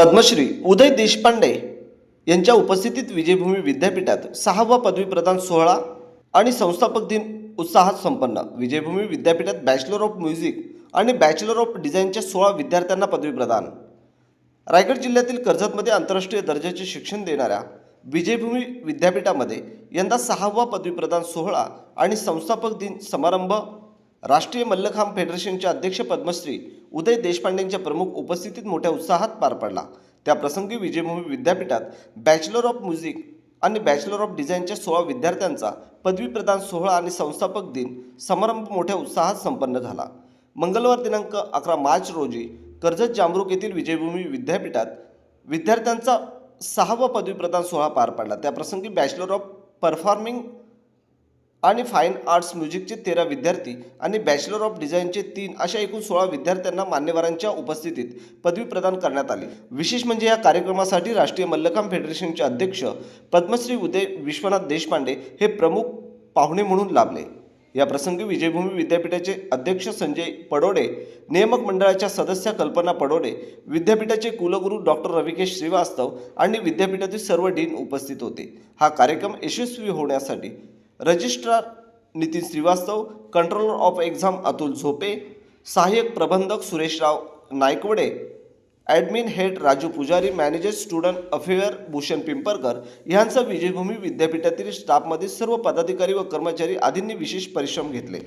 पद्मश्री उदय देशपांडे यांच्या उपस्थितीत विजयभूमी विद्यापीठात सहावा पदवीप्रदान सोहळा आणि संस्थापक दिन उत्साहात संपन्न. विजयभूमी विद्यापीठात बॅचलर ऑफ म्युझिक आणि बॅचलर ऑफ डिझाईनच्या सोळा विद्यार्थ्यांना पदवी प्रदान. रायगड जिल्ह्यातील कर्जतमध्ये आंतरराष्ट्रीय दर्जाचे शिक्षण देणाऱ्या विजयभूमी विद्यापीठामध्ये यंदा सहावा पदवीप्रदान सोहळा आणि संस्थापक दिन समारंभ राष्ट्रीय मल्लखांब फेडरेशनचे अध्यक्ष पद्मश्री उदय देशपांडेंच्या प्रमुख उपस्थितीत मोठ्या उत्साहात पार पडला. त्याप्रसंगी विजयभूमी विद्यापीठात बॅचलर ऑफ म्युझिक आणि बॅचलर ऑफ डिझाईनच्या सोळा विद्यार्थ्यांचा पदवी प्रदान सोहळा आणि संस्थापक दिन समारंभ मोठ्या उत्साहात संपन्न झाला. मंगळवार दिनांक अकरा मार्च रोजी कर्जत जामरुक येथील विजयभूमी विद्यापीठात विद्यार्थ्यांचा सहावा पदवी प्रदान सोहळा पार पडला. त्याप्रसंगी बॅचलर ऑफ परफॉर्मिंग आणि फाईन आर्ट्स म्युझिकचे तेरा विद्यार्थी आणि बॅचलर ऑफ डिझाईनचे तीन अशा एकूण सोळा विद्यार्थ्यांना मान्यवरांच्या उपस्थितीत पदवी प्रदान करण्यात आली. विशेष म्हणजे या कार्यक्रमासाठी राष्ट्रीय मल्लखांब फेडरेशनचे अध्यक्ष पद्मश्री उदय विश्वनाथ देशपांडे हे प्रमुख पाहुणे म्हणून लाभले. या प्रसंगी विजयभूमी विद्यापीठाचे अध्यक्ष संजय पडोडे नियामक मंडळाच्या सदस्य कल्पना पडोडे विद्यापीठाचे कुलगुरू डॉक्टर रविकेश श्रीवास्तव आणि विद्यापीठातील सर्व डीन उपस्थित होते. हा कार्यक्रम यशस्वी होण्यासाठी registrar Nitin Shrivastava controller of exam Atul Zope सहाय्यक प्रबंधक Sureshrao Naikwade admin head Raju Pujari manager student affair Bhushan Pimparkar यांचा विजयभूमी विद्यापीठातील स्टाफमधील सर्व पदाधिकारी व कर्मचारी आदींनी विशेष परिश्रम घेतले.